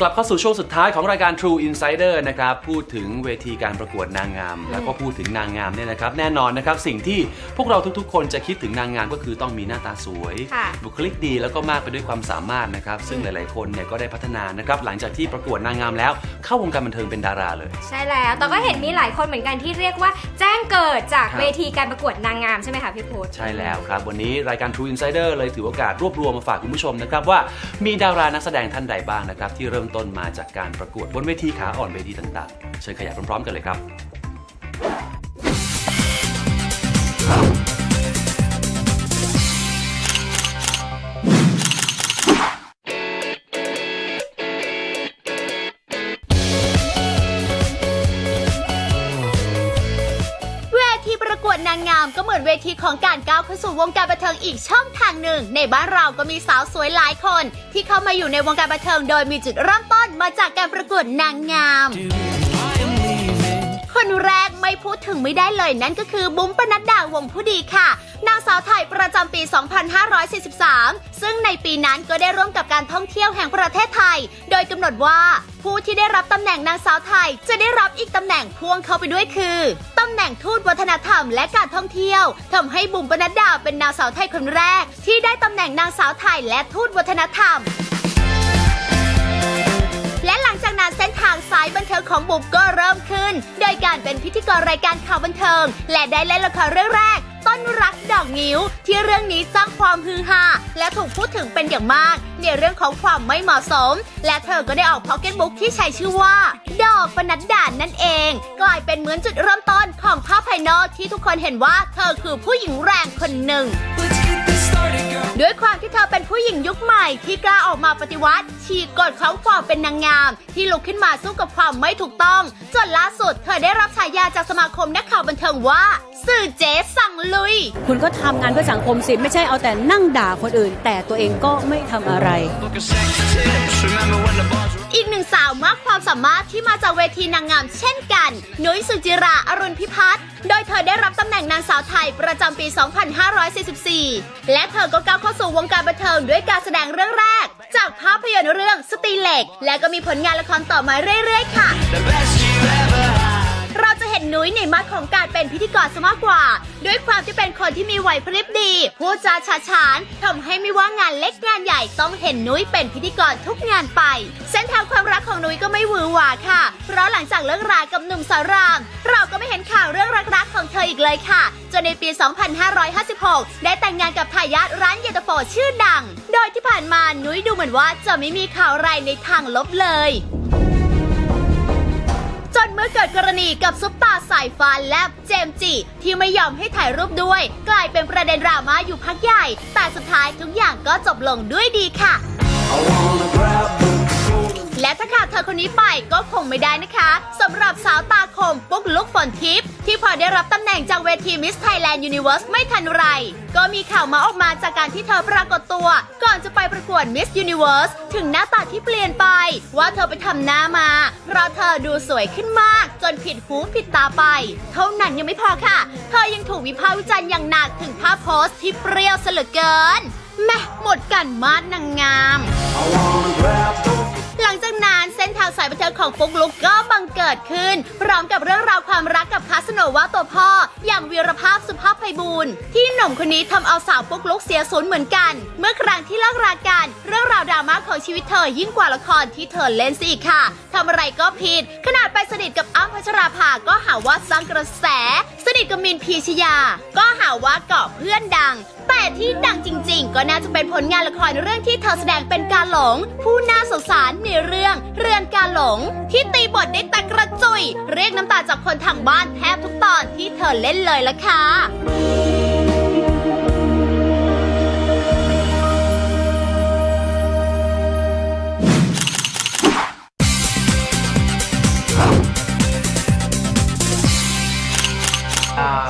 กลับเข้าสู่ช่วงสุดท้ายของรายการ True Insider นะครับพูดถึงเวทีการประกวดนางงาม แล้วก็พูดถึงนางงามเนี่ยนะครับแน่นอนนะครับสิ่งที่พวกเราทุกๆ คนจะคิดถึงนางงามก็คือต้องมีหน้าตาสวย ค่ะบุคลิกดีแล้วก็มากไปด้วยความสามารถนะครับซึ่งหลายๆคนเนี่ยก็ได้พัฒนานะครับหลังจากที่ประกวดนางงามแล้ว เข้าวงการบันเทิงเป็นดาราเลย ใช่แล้วแต่ก็เห็นมีหลายคนเหมือนกันที่เรียกว่า แจ้งเกิดจากครับ เวทีการประกวดนางงามใช่ไหมคะพี่พุธใช่แล้วครับ วันนี้รายการ True Insider เลยถือโอกาสรวบรวมมาฝากคุณผู้ชมนะครับว่ามีดารานักแสดงท่านใดบ้างนะครับที่เริ่มต้นมาจากการประกวดบนเวทีขาอ่อนเวทีต่างๆ เชิญขยายพร้อมๆ กันเลยครับ ดนางงามก็เหมือนเวทีของการก้าวเข้าสู่วงการบันเทิงอีกช่องทางหนึ่ง ในบ้านเราก็มีสาวสวยหลายคน ที่เข้ามาอยู่ในวงการบันเทิงโดยมีจุดเริ่มต้นมาจากการประกวดนางงาม คนแรกไม่พูดถึงไม่ได้เลยนั่นก็คือบุ๋มปนัดดาวงผู้ดีค่ะ นางสาวไทยประจำปี 2543 ซึ่งในปีนั้นก็ได้ร่วมกับการท่องเที่ยวแห่งประเทศไทย โดยกำหนดว่าผู้ที่ได้รับตำแหน่งนางสาวไทย จะได้รับอีกตำแหน่งพ่วงเข้าไปด้วยคือตำแหน่งทูตวัฒนธรรมและการท่องเที่ยวทำให้บุ๋มปนัดดาเป็นนางสาวไทยคนแรก ที่ได้ตำแหน่งนางสาวไทยและทูตวัฒนธรรม และหลังาเส้นทางสายบันเทิงของบุ๋มก็เริ่มขึ้น โดยการเป็นพิธีกรรายการข่าวบันเทิง และได้เล่นละครเรื่องแรก ต้นรักดอกงิ้ว ที่เรื่องนี้สร้างความฮือฮาและถูกพูดถึงเป็นอย่างมาก ในเรื่องของความไม่เหมาะสม และเธอก็ได้ออกพ็อกเก็ตบุ๊กที่ใช้ชื่อว่า ดอกปนัดดานนั่นเอง กลายเป็นเหมือนจุดเริ่มต้นของภาพภายนอกที่ทุกคนเห็นว่าเธอคือผู้หญิงแรงคนหนึ่ง ด้วยความที่เธอเป็นผู้หญิงยุคใหม่ ที่กล้าออกมาปฏิวัติ ฉีกกฎของความเป็นนางงาม ที่ลุกขึ้นมาสู้กับความไม่ถูกต้อง จนล่าสุด เธอได้รับฉายาจากสมาคมนักข่าวบันเทิงว่า สื่อเจ๊สั่งลุย คุณก็ทำงานเพื่อสังคมสิ ไม่ใช่เอาแต่นั่งด่าคนอื่น แต่ตัวเองก็ไม่ทำอะไร อีกหนึ่งสาวมากความสามารถที่มาจากเวทีนางงามเช่นกัน นุ้ยสุจิราอรุณพิพัฒน์ โดยเธอได้รับตำแหน่งนางสาวไทยประจำปี 2544 และเธอก็ก้าวเข้าสู่วงการบันเทิงด้วยการแสดงเรื่องแรก จากภาพยนตร์เรื่องสตรีเหล็ก และก็มีผลงานละครต่อมาเรื่อย ๆ ค่ะเราจะเห็นนุ้ยในมัดของการเป็นพิธีกรซะมากกว่า ด้วยความที่เป็นคนที่มีไหวพริบดีพูดจาฉาฉานทำให้ไม่ว่างานเล็กงานใหญ่ต้องเห็นนุ้ยเป็นพิธีกรทุกงานไป เส้นทางความรักของนุ้ยก็ไม่หวือหวาค่ะ เพราะหลังจากเลิกรากับหนุ่มสาราม เราก็ไม่เห็นข่าวเรื่องรักๆของเธออีกเลยค่ะ จนในปี 2556 ได้แต่งงานกับทายาทร้านเยตาโฟชื่อดัง โดยที่ผ่านมานุ้ยดูเหมือนว่าจะไม่มีข่าวอะไรในทางลบเลย จนเมื่อเกิดกรณีกับซุปตาสายฟ้าและเจมจิที่ไม่ยอมให้ถ่ายรูปด้วย กลายเป็นประเด็นดราม่าอยู่พักใหญ่ แต่สุดท้ายทุกอย่างก็จบลงด้วยดีค่ะ และถ้าขาดเธอคนนี้ไปก็คงไม่ได้นะคะสำหรับสาวตาคมปุ๊กลุกฝนทิพย์ที่พอได้รับตำแหน่งจากเวที Miss Thailand Universe ไม่ทันไร ก็มีข่าวมาออกมาจากการที่เธอปรากฏตัว ก่อนจะไปประกวด Miss Universe ถึงหน้าตาที่เปลี่ยนไป ว่าเธอไปทำหน้ามา เพราะเธอดูสวยขึ้นมาก จนผิดหูผิดตาไป เท่านั้นยังไม่พอค่ะ เธอยังถูกวิพากษ์วิจารณ์อย่างหนักถึงภาพโพสต์ที่เปรี้ยวเสลือเกินแม่หมดกันมาดนางงามาวสายบันเทิงของปุ๊กลุกก็บังเกิดขึ้น พร้อมกับเรื่องราวความรักกับคาสโนวาตัวพ่อ อย่างวีรภาพสุภาพไพบูลที่หนุ่มคนนี้ทำเอาสาวปุ๊กลุกเสียศูนย์เหมือนกัน เมื่อครั้งที่เลิกรากันเรื่องราวดราม่าของชีวิตเธอยิ่งกว่าละครที่เธอเล่นซะอีกค่ะทำอะไรก็ผิด ขนาดไปสนิทกับอ้ำพัชราภาก็หาว่าสร้างกระแส นิทกับมินพีชยา ก็หาว่าเกาะเพื่อนดัง แต่ที่ดังจริง ๆ ก็น่าจะเป็นผลงานละครเรื่องที่เธอแสดงเป็นการหลง ผู้น่าสงสารในเรื่องเรือนการหลง ที่ตีบทได้แต่กระจุย เรียกน้ำตาจากคนทางบ้านแทบทุกตอนที่เธอเล่นเลยละค่ะ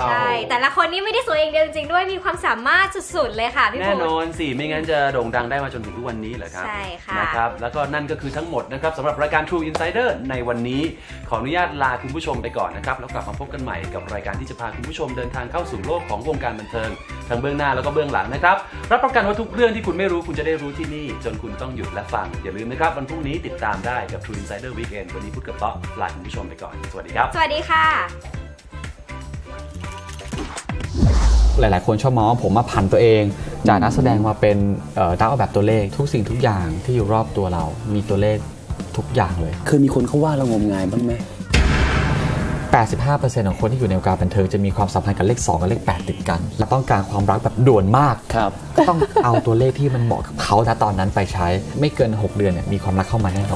ใช่ แต่ละคนนี่ไม่ได้สวยอย่างเดียวจริงๆด้วยด้วยมีความสามารถสุดๆเลยค่ะพี่แน่พุนธอนสิไม่งั้นจะโด่งดังได้มาจนถึงทุกวันนี้เหรอครับใช่ค่ะ นะครับแล้วก็นั่นก็คือทั้งหมดนะครับสำหรับรายการ True Insider ในวันนี้ ขออนุญาตลาคุณผู้ชมไปก่อนนะครับแล้วกลับมาพบกันใหม่กับรายการที่จะพาคุณผู้ชมเดินทางเข้าสู่โลกของวงการบันเทิงทั้งเบื้องหน้าแล้วก็เบื้องหลังนะครับรับประกันว่าทุกเรื่องที่คุณไม่รู้คุณจะได้รู้ที่นี่ จนคุณต้องหยุดและฟังอย่าลืมนะครับวันพรุ่งนี้ติดตามได้กับ True Insider Weekend วันนี้พูดกับต๊อกลาคุณผู้ชมไปก่อนสวัสดีครับ สวัสดีค่ะ หลาย ๆ คนชอบมองว่าผมมาผันตัวเอง จากนักแสดงมาเป็นเอ่อนักออกแบบตัวเลข ทุกสิ่งทุกอย่างที่อยู่รอบตัวเรา มีตัวเลขทุกอย่างเลยเคยมีคนเขาว่าเรางมงายบ้างไหม85%ของคนที่อยู่ในวงการบันเทิงจะมีความสัมพันธ์กับเลข 2 กับเลข 8 ติดกัน และต้องการความรักแบบด่วนมากครับก็ต้องเอาตัวเลขที่มันเหมาะกับเขาณตอนนั้นไปใช้ ไม่เกิน 6 เดือนเนี่ยมีความรักเข้ามาแน่นอน